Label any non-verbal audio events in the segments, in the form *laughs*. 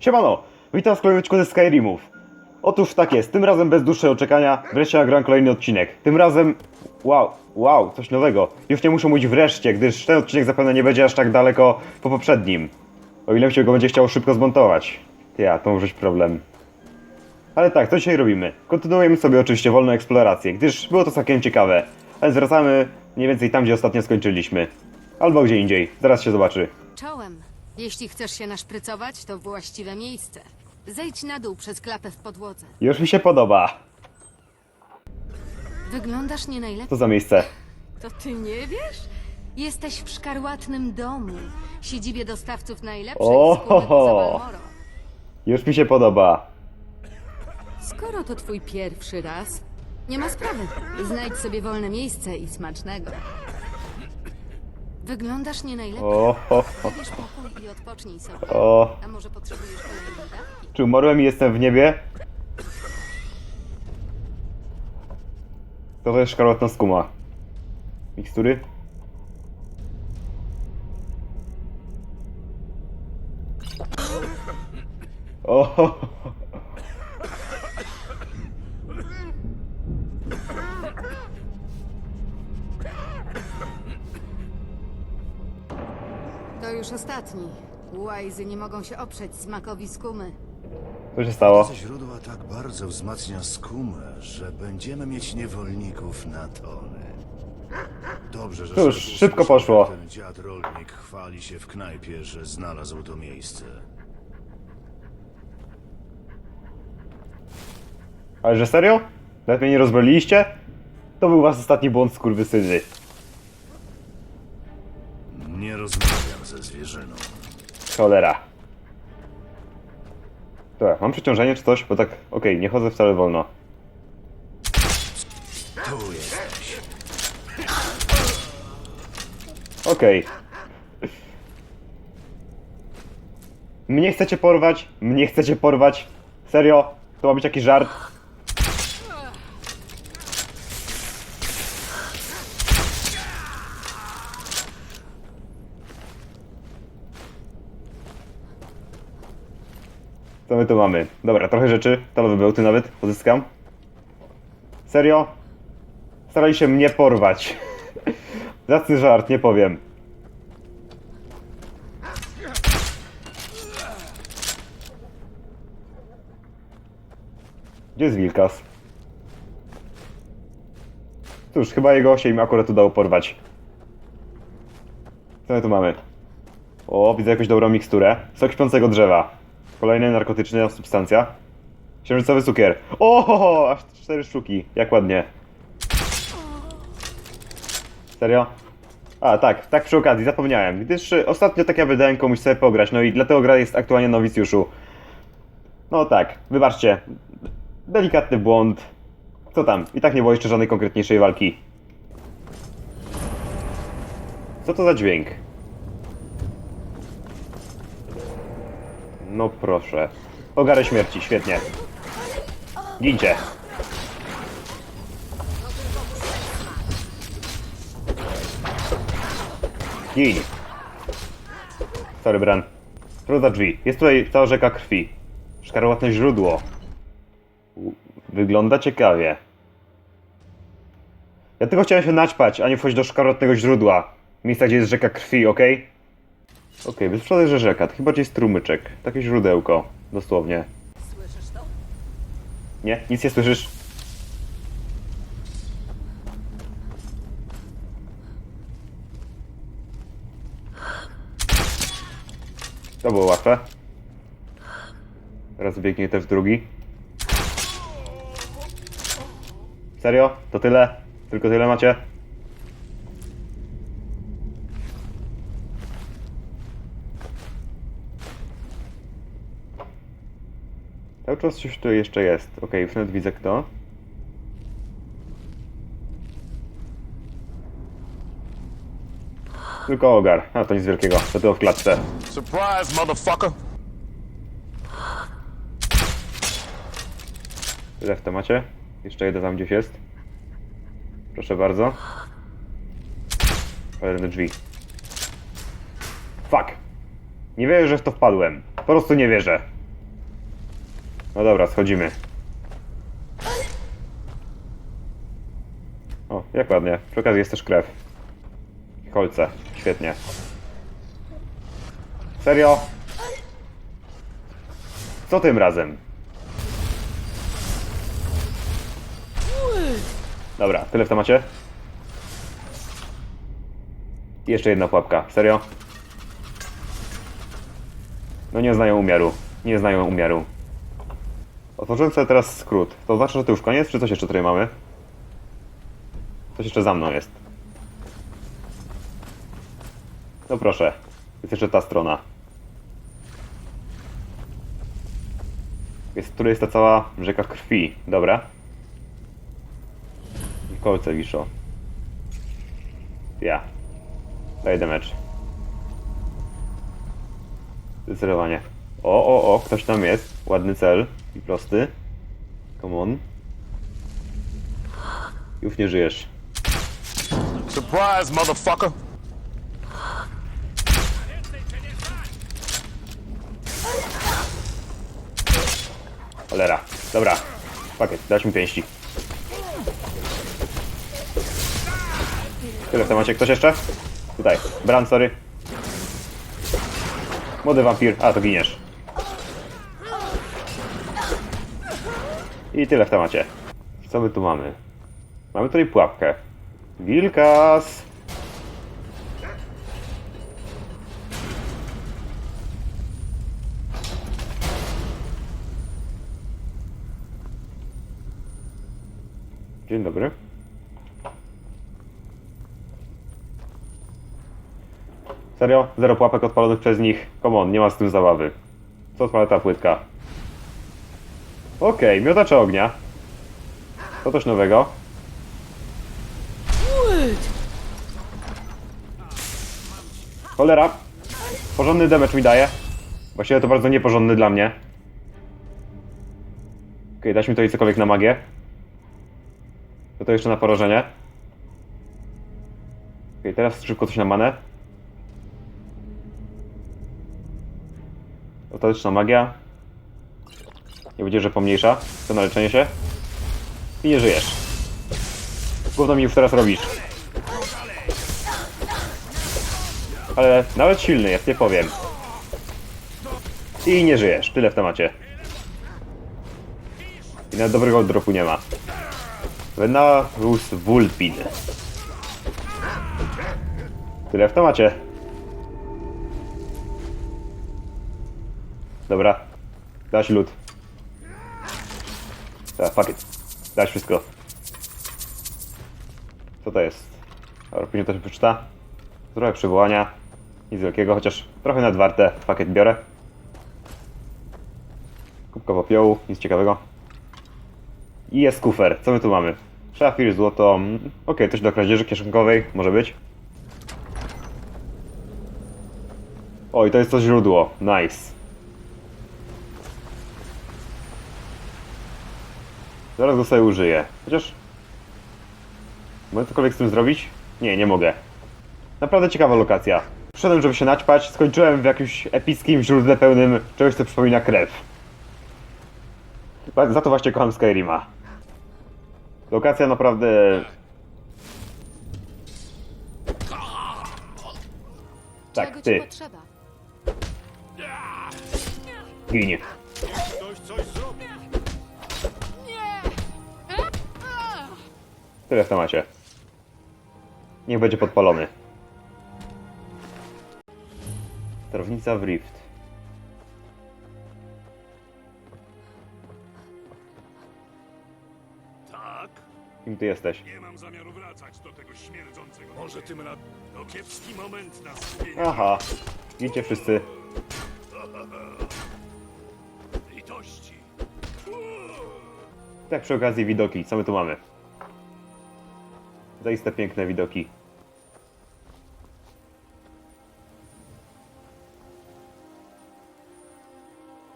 Siemano, witam w kolejnym ze Skyrimów. Otóż tak jest, tym razem bez dłuższego czekania, wreszcie nagram kolejny odcinek. Tym razem, wow, wow, coś nowego. Już nie muszę mówić wreszcie, gdyż ten odcinek zapewne nie będzie aż tak daleko po poprzednim. O ile mi się go będzie chciało szybko zmontować. Ja, to może być problem. Ale tak, co dzisiaj robimy? Kontynuujemy sobie oczywiście wolną eksplorację, gdyż było to całkiem ciekawe. Ale zwracamy mniej więcej tam, gdzie ostatnio skończyliśmy. Albo gdzie indziej, zaraz się zobaczy. Czołem. Jeśli chcesz się naszprycować, to właściwe miejsce. Zejdź na dół przez klapę w podłodze. Już mi się podoba. Wyglądasz nie najlepiej. Co za miejsce? To ty nie wiesz? Jesteś w szkarłatnym domu. Siedzibie dostawców najlepszej Ohoho. skóry poza Balmoro. Już mi się podoba. Skoro to twój pierwszy raz, nie ma sprawy. Znajdź sobie wolne miejsce i smacznego. Wyglądasz nie najlepiej. O, ho, ho, Wybierz pokój i odpocznij sobie. o. A może potrzebujesz? Czy umarłem i jestem w niebie? To jest szkarłatna skuma. Mikstury? O, ho, ho. Ostatni. Łajzy nie mogą się oprzeć smakowi skumy. co się stało? To źródła tak bardzo wzmacnia skumę, że będziemy mieć niewolników na tony. Dobrze, że Cóż, szybko poszło. Ten dziad rolnik chwali się w knajpie, że znalazł to miejsce. Ale że serio? Nawet mnie nie rozbroliliście? To był was ostatni błąd skurwysyny. Nie ze zwierzyną. Cholera. Dobra, mam przeciążenie czy coś? Bo tak, okej, nie chodzę wcale wolno. Tu jesteś. Okej. Mnie chcecie porwać? Mnie chcecie porwać? Serio? To ma być jakiś żart? Co my tu mamy? Dobra, trochę rzeczy. Talowe bełty nawet pozyskam. Serio? Starali się mnie porwać. *laughs* Zacny żart, nie powiem. Gdzie jest Wilkas? Cóż, chyba jego się im akurat udało porwać. Co my tu mamy? O, widzę jakąś dobrą miksturę. Sok śpiącego drzewa. Kolejna narkotyczna substancja. Księżycowy cukier. O, aż cztery sztuki. Jak ładnie. Serio? A, tak, tak przy okazji, zapomniałem. Gdyż y, ostatnio tak ja wydałem komuś sobie pograć, no i dlatego gra jest aktualnie nowicjuszu. No tak, wybaczcie. Delikatny błąd. Co tam? I tak nie było jeszcze żadnej konkretniejszej walki. Co to za dźwięk? No proszę. Ogarę śmierci, świetnie. Gincie. Gin. Sorry, Bran. Za drzwi? Jest tutaj cała rzeka krwi. Szkarłatne źródło. Wygląda ciekawie. Ja tylko chciałem się naćpać, a nie wchodzić do szkarłatnego źródła. Miejsca, gdzie jest rzeka krwi, okej? Okej, że rzeka. To chyba gdzieś strumyczek. Takie źródełko. Dosłownie. Słyszysz to? Nie? Nic nie słyszysz? To było łatwe. Teraz biegnie też drugi. Serio? To tyle? Tylko tyle macie? Czas coś tu jeszcze jest. Okej, już nawet widzę kto. Tylko ogar. A to nic wielkiego. To tylko w klatce. Surprise, motherfucker! Tyle w temacie. Jeszcze jeden tam gdzieś jest. Proszę bardzo. Kolejne drzwi. Fuck. Nie wierzę, że w to wpadłem. Po prostu nie wierzę. No dobra, schodzimy. O, jak ładnie. Przy okazji jest też krew. Kolce. Świetnie. Serio? Co tym razem? Dobra, tyle w temacie. I jeszcze jedna pułapka. Serio? No nie znają umiaru. Nie znają umiaru. Otworzyłem sobie teraz skrót. To znaczy, że to już koniec, czy coś jeszcze tutaj mamy? Coś jeszcze za mną jest. No proszę. Jest jeszcze ta strona. Jest, tu jest ta cała rzeka krwi. Dobra. I kolce wiszą. Ja. Daj damage. Zdecydowanie. O, o, o, ktoś tam jest. Ładny cel i prosty. Come on. Już nie żyjesz. Surprise, motherfucker. Cholera. Dobra. Pakiet, dać mi pięści. Tyle w temacie. Ktoś jeszcze? Tutaj. Bran, sorry. Młody wampir. A, to giniesz. I tyle w temacie. Co my tu mamy? Mamy tutaj pułapkę. Wilkas! Dzień dobry. Serio? Zero pułapek odpalonych przez nich? Come on, nie ma z tym zabawy. Co odpala ta płytka? Okej, miotacze ognia. To coś nowego. Cholera. Porządny damage mi daje. Właściwie to bardzo nieporządny dla mnie. Okej, dać mi tutaj cokolwiek na magię. To to jeszcze na porażenie. Okej, teraz szybko coś na manę. Ostateczna magia. Nie będzie, że pomniejsza. To na leczenie się. I nie żyjesz. Gówno mi już teraz robisz. Ale nawet silny jest, nie powiem. I nie żyjesz. Tyle w temacie. I nawet dobrego dropu nie ma. Venarus Vulpin. Tyle w temacie. Dobra. Daś lód. Tak, fuck it. Daś wszystko. Co to jest? Dobra, później to się przeczyta. Trochę przywołania. Nic wielkiego, chociaż trochę nadwarte. Fuck it biorę. Kubka popiołu, nic ciekawego. I jest kufer. Co my tu mamy? Szafir, złoto. Okej, coś do kradzieży kieszonkowej, może być. Oj, to jest to źródło. Nice. Zaraz go sobie użyję. Chociaż... Mogę cokolwiek z tym zrobić? Nie, nie mogę. Naprawdę ciekawa lokacja. Przyszedłem, żeby się naćpać, skończyłem w jakimś epickim źródle pełnym czegoś, co przypomina krew. Za to właśnie kocham Skyrima. Lokacja naprawdę... Tak, ty, ginie. Tyle w temacie. Niech będzie podpalony. Sterownica w Rift. Tak, Kim ty jesteś? nie mam zamiaru wracać do tego śmierdzącego. Może tym razem to kiepski moment na skupienie Aha. Widzicie wszyscy. litości. Tak przy okazji widoki. Co my tu mamy? Zaiste piękne widoki.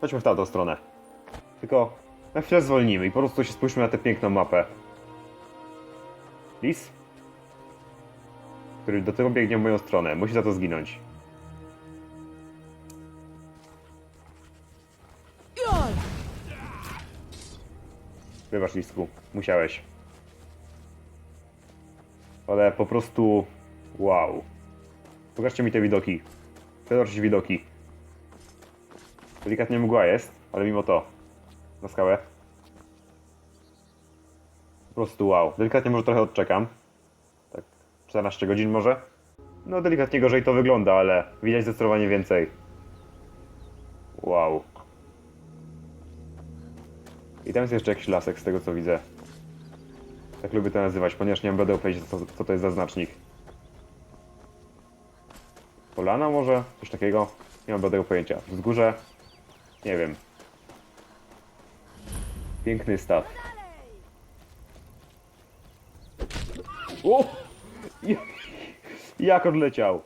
Chodźmy w tamtą stronę. Tylko na chwilę zwolnimy i po prostu się spójrzmy na tę piękną mapę. Lis? Który do tego biegnie w moją stronę. Musi za to zginąć. Wybacz, Lisku. Musiałeś. Ale po prostu... Wow. Pokażcie mi te widoki. Zobaczyć widoki. Delikatnie mgła jest, ale mimo to. Na skałę. Po prostu wow. Delikatnie może trochę odczekam. Tak 14 godzin może. No delikatnie gorzej to wygląda, ale widać zdecydowanie więcej. Wow. I tam jest jeszcze jakiś lasek z tego co widzę. Tak lubię to nazywać, ponieważ nie będę powiedzieć co, co to jest za znacznik. Polana może? Coś takiego? Nie mam żadnego pojęcia. Wzgórze? Nie wiem. Piękny staw. O! Ja- *laughs* Jak odleciał?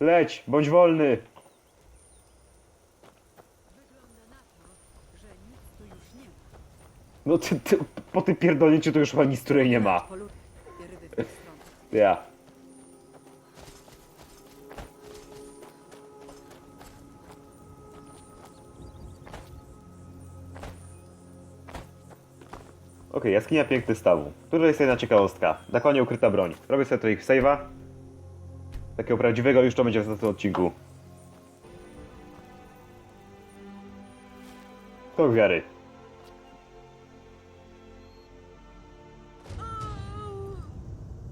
Leć, bądź wolny! No ty, ty, po tym pierdolnięciu to już chyba nic której nie ma. Ja. Okej, jaskinia piękny stawu. Tutaj jest jedna ciekawostka. Na konie ukryta broń. Robię sobie tutaj save'a. Takiego prawdziwego już to będzie w następnym odcinku. To wiary.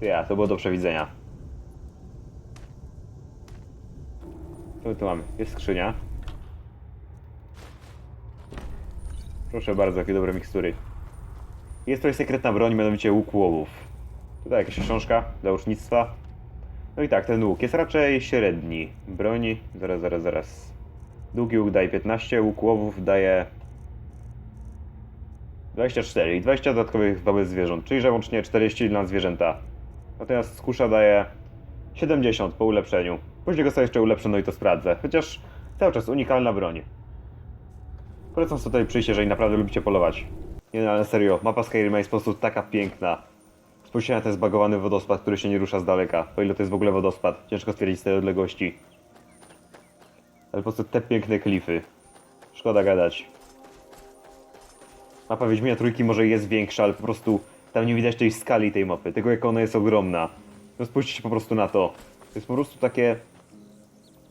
Ja, to było do przewidzenia. Co my tu mamy? Jest skrzynia. Proszę bardzo, jakie dobre mikstury. Jest tutaj sekretna broń, mianowicie łuk łowów. Tutaj jakaś książka dla ucznictwa. No i tak, ten łuk jest raczej średni. Broni, zaraz, zaraz, zaraz. Długi łuk daje 15, łuk łowów daje 24 i 20 dodatkowych wobec zwierząt, czyli że łącznie 40 na zwierzęta. Natomiast skusza daje 70 po ulepszeniu. Później go sobie jeszcze ulepszę, no i to sprawdzę. Chociaż cały czas unikalna broń. Polecam sobie tutaj przyjść, jeżeli naprawdę lubicie polować. Nie no, ale serio, mapa Skyrima jest po prostu taka piękna. Spójrzcie na ten zbagowany wodospad, który się nie rusza z daleka. O ile to jest w ogóle wodospad, ciężko stwierdzić z tej odległości. Ale po prostu te piękne klify. Szkoda gadać. Mapa Wiedźmina Trójki może jest większa, ale po prostu tam nie widać tej skali tej mapy, tego jak ona jest ogromna. No spójrzcie się po prostu na to. To jest po prostu takie...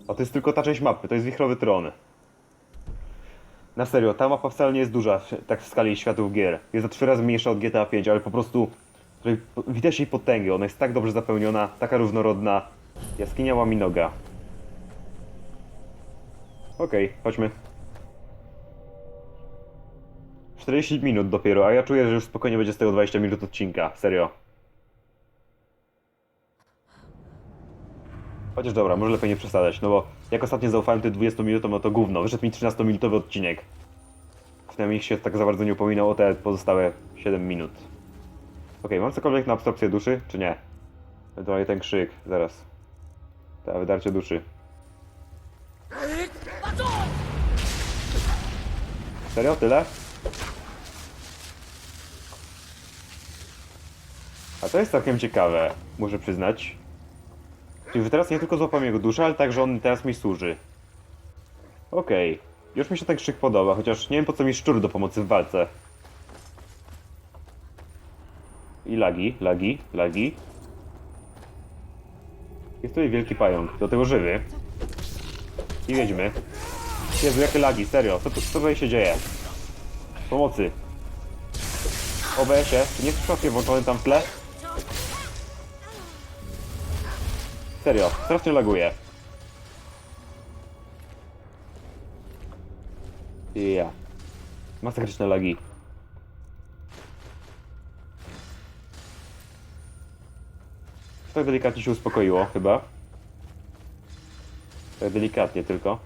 A to jest tylko ta część mapy, to jest wichrowy tron. Na serio, ta mapa wcale nie jest duża, tak w skali światów gier. Jest o trzy razy mniejsza od GTA 5, ale po prostu widać jej potęgę. Ona jest tak dobrze zapełniona, taka różnorodna. Jaskinia Łaminoga. Okej, chodźmy. 40 minut dopiero, a ja czuję, że już spokojnie będzie z tego 20 minut odcinka. Serio. Chociaż dobra, może lepiej nie przesadzać, no bo jak ostatnio zaufałem tym 20 minutom, no to gówno. Wyszedł mi 13-minutowy odcinek. Przynajmniej się tak za bardzo nie upominał o te pozostałe 7 minut. Okej, mam cokolwiek na absorpcję duszy, czy nie? Ewentualnie ten krzyk, zaraz. Ta, wydarcie duszy. Serio? Tyle? A to jest całkiem ciekawe, muszę przyznać. Czyli teraz nie tylko złapam jego duszę, ale także on teraz mi służy. Okej. Już mi się ten krzyk podoba, chociaż nie wiem po co mi szczur do pomocy w walce. I lagi, lagi, lagi. Jest tutaj wielki pająk, do tego żywy. I wiedźmy. Jezu, jakie lagi, serio, co, tu- co tutaj się dzieje? Pomocy. OBS-ie, nie jest przypadkiem włączony tam w tle? Serio, strasznie laguje. Ja. Masakryczne lagi. Tak delikatnie się uspokoiło, chyba. Tak delikatnie tylko.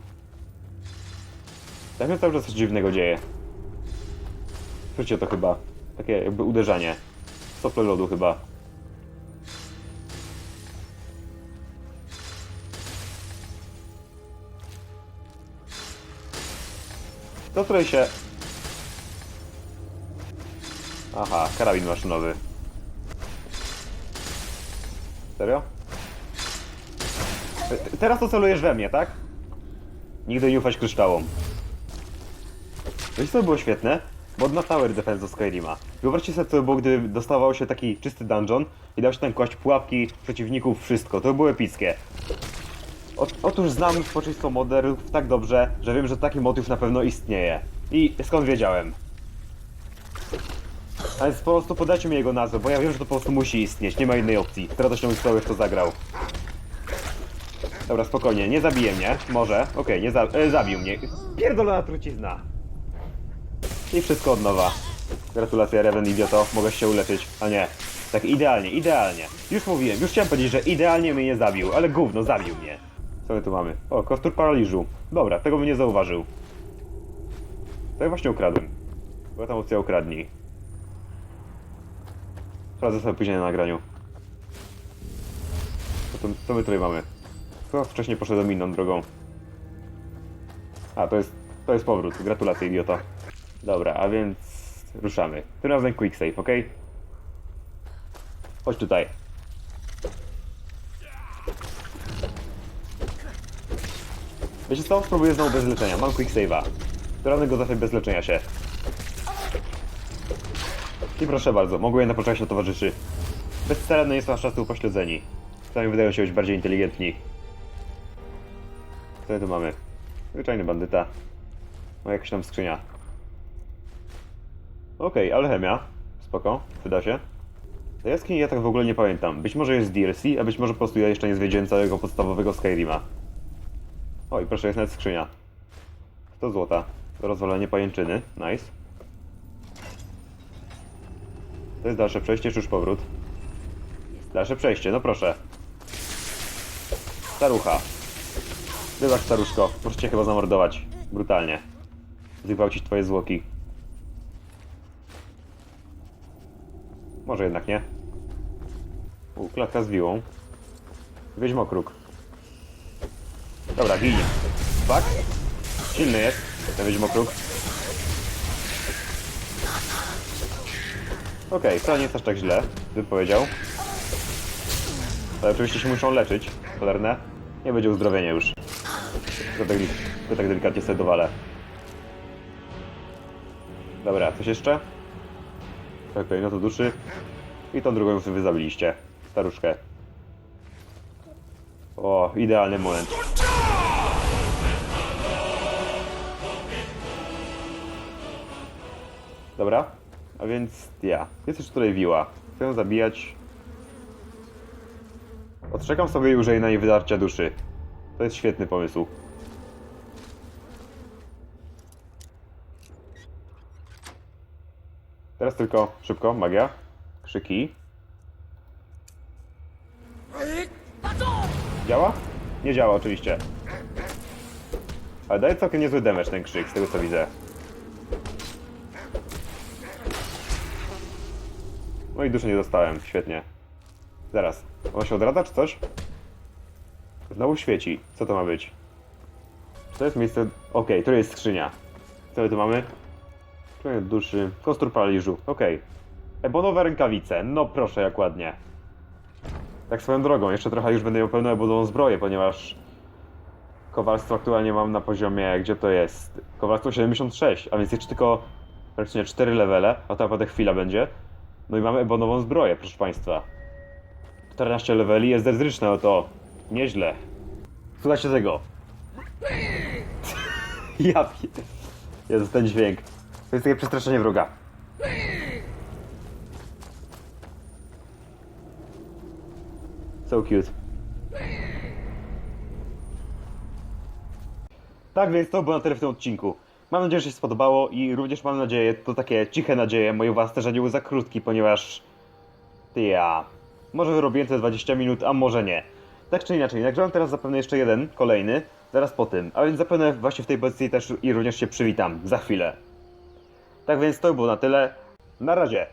Tak się cały czas coś dziwnego dzieje. Słyszycie to chyba. Takie jakby uderzanie. Sople lodu chyba. Tutaj się... Aha, karabin maszynowy. Serio? Te- Teraz to celujesz we mnie, tak? Nigdy nie ufać kryształom. Wiesz co było świetne? Mod na Tower Defense Skyrima. Wyobraźcie sobie, co by było, gdyby dostawało się taki czysty dungeon i dało się tam kłaść pułapki, przeciwników, wszystko. To by było epickie. Otóż znam społeczeństwo moderów tak dobrze, że wiem, że taki już na pewno istnieje. I skąd wiedziałem? A więc po prostu podajcie mi jego nazwę, bo ja wiem, że to po prostu musi istnieć, nie ma innej opcji. Z radością bym sprawę, kto zagrał. Dobra, spokojnie, nie zabije mnie. Może. Okej, nie za e, zabił mnie. Pierdolona trucizna. I wszystko od nowa. Gratulacje, Reven, idioto. Mogę się uleczyć. A nie. Tak idealnie, idealnie. Już mówiłem, już chciałem powiedzieć, że idealnie mnie nie zabił, ale gówno, zabił mnie. Co my tu mamy? O, kostur paraliżu. Dobra, tego bym nie zauważył. Ja właśnie ukradłem. Była tam opcja ukradnij. Sprawdzę sobie później na nagraniu. Co, to, co my tutaj mamy? Co wcześniej poszedłem inną drogą? A, to jest, to jest powrót. Gratulacje, idioto. Dobra, a więc ruszamy. Tym razem quick save, ok? Chodź tutaj. Wiecie co? Spróbuję znowu bez leczenia. Mam quick save'a. Razem go zawsze bez leczenia się. I proszę bardzo, mogłem na początku towarzyszy. Bezcelenny jest wasz czas upośledzeni. Przynajmniej wydają się być bardziej inteligentni. Co tu mamy? Zwyczajny bandyta. No jakaś tam skrzynia. Okej, alchemia. Spoko, wyda się. Tej jaskini ja tak w ogóle nie pamiętam. Być może jest DLC, a być może po prostu ja jeszcze nie zwiedziłem całego podstawowego Skyrima. Oj, proszę, jest nawet skrzynia. 100 złota. Do rozwalenia pajęczyny. Nice. To jest dalsze przejście, czy już powrót? Dalsze przejście, no proszę. Starucha. Wybacz, staruszko. Muszę cię chyba zamordować. Brutalnie. Zgwałcić twoje zwłoki. Może jednak nie. U, klatka z wiłą. Wiedźmokruk. Dobra, ginie. Fuck. Silny jest ten wiedźmokruk. Okej, to nie jest aż tak źle, bym powiedział. Ale oczywiście się muszą leczyć, cholerne. Nie będzie uzdrowienia już. Tylko tak, tylko tak delikatnie sobie dowalę. Dobra, coś jeszcze? Okej, no to duszy. I tą drugą już wy zabiliście. Staruszkę. O, idealny moment. Dobra, a więc ja. Jest już tutaj wiła. Chcę zabijać. Odczekam sobie i użyję na jej wydarcia duszy. To jest świetny pomysł. Teraz tylko szybko, magia. Krzyki. Działa? Nie działa oczywiście. Ale daje całkiem niezły damage ten krzyk, z tego co widzę. No i duszy nie dostałem, świetnie. Zaraz, ona się odradza czy coś? Znowu świeci. Co to ma być? Czy to jest miejsce... Okej, to jest skrzynia. Co my tu mamy? Człowiek duszy, kostur paraliżu, okej. Ebonowe rękawice, no proszę jak ładnie. Tak swoją drogą, jeszcze trochę już będę miał pełną ebonową zbroję, ponieważ... Kowalstwo aktualnie mam na poziomie, gdzie to jest? Kowalstwo 76, a więc jeszcze tylko praktycznie 4 levele, a to naprawdę chwila będzie. No i mamy ebonową zbroję, proszę państwa. 14 leveli jest dezryczne, no to nieźle. Słuchajcie tego. *laughs* ja pie... Jezu, ten dźwięk. To jest takie przestraszenie wroga. So cute. Tak więc to było na tyle w tym odcinku. Mam nadzieję, że się spodobało i również mam nadzieję, to takie ciche nadzieje, moje własne, że nie były za krótki, ponieważ... Ja... Może wyrobiłem te 20 minut, a może nie. Tak czy inaczej, nagrałem teraz zapewne jeszcze jeden, kolejny, zaraz po tym, a więc zapewne właśnie w tej pozycji też i również się przywitam, za chwilę. Tak więc to było na tyle. Na razie.